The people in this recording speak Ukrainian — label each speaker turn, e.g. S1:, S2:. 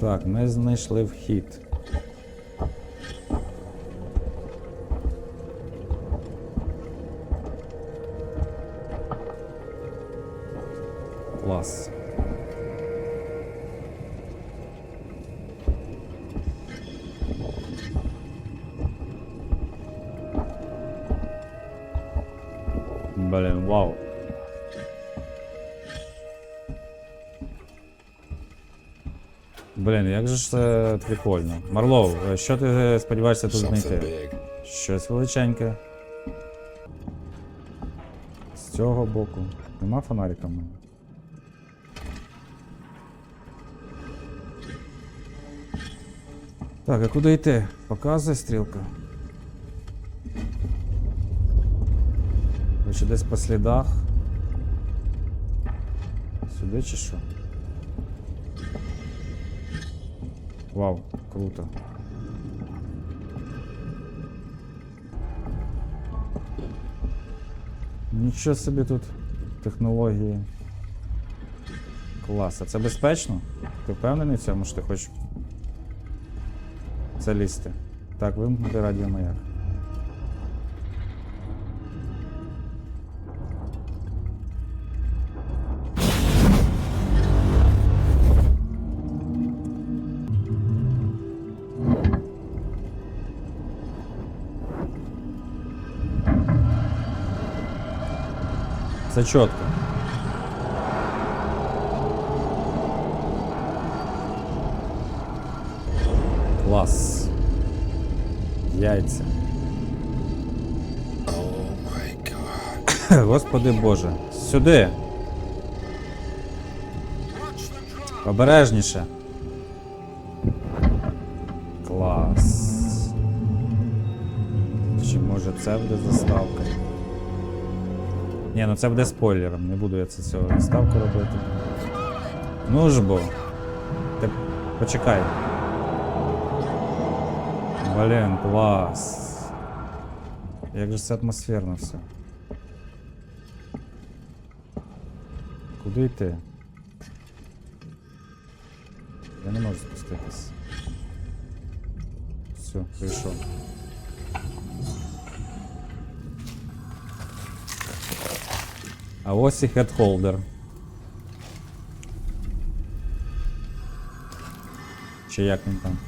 S1: Так, ми знайшли вхід. Клас. Блін, вау. Блін, як же ж це прикольно. Марлоу, е, що ти сподіваєшся тут знайти? Щось величеньке. З цього боку. Нема фонарика в мене? Так, а куди йти? Показує стрілка. Ще десь по слідах. Сюди чи що? Вау, круто. Нічого собі тут технології. Клас, а це безпечно? Ти впевнений в цьому, що ти хочеш це лізти? Так, вимкнути радіомаяк. Це чітко. Клас. Яйця.
S2: Oh.
S1: Господи Боже. Сюди. Обережніше. Клас. Чи може це буде заставка? Ні, ну це буде спойлером, не буду я це цього заставку робити. Ну ж бо. Ти почекай. Блін, клас. Як же це атмосферно все. Куди йти? Я не можу спуститись. Все, прийшов. А ось і хедхолдер. Чи як він там?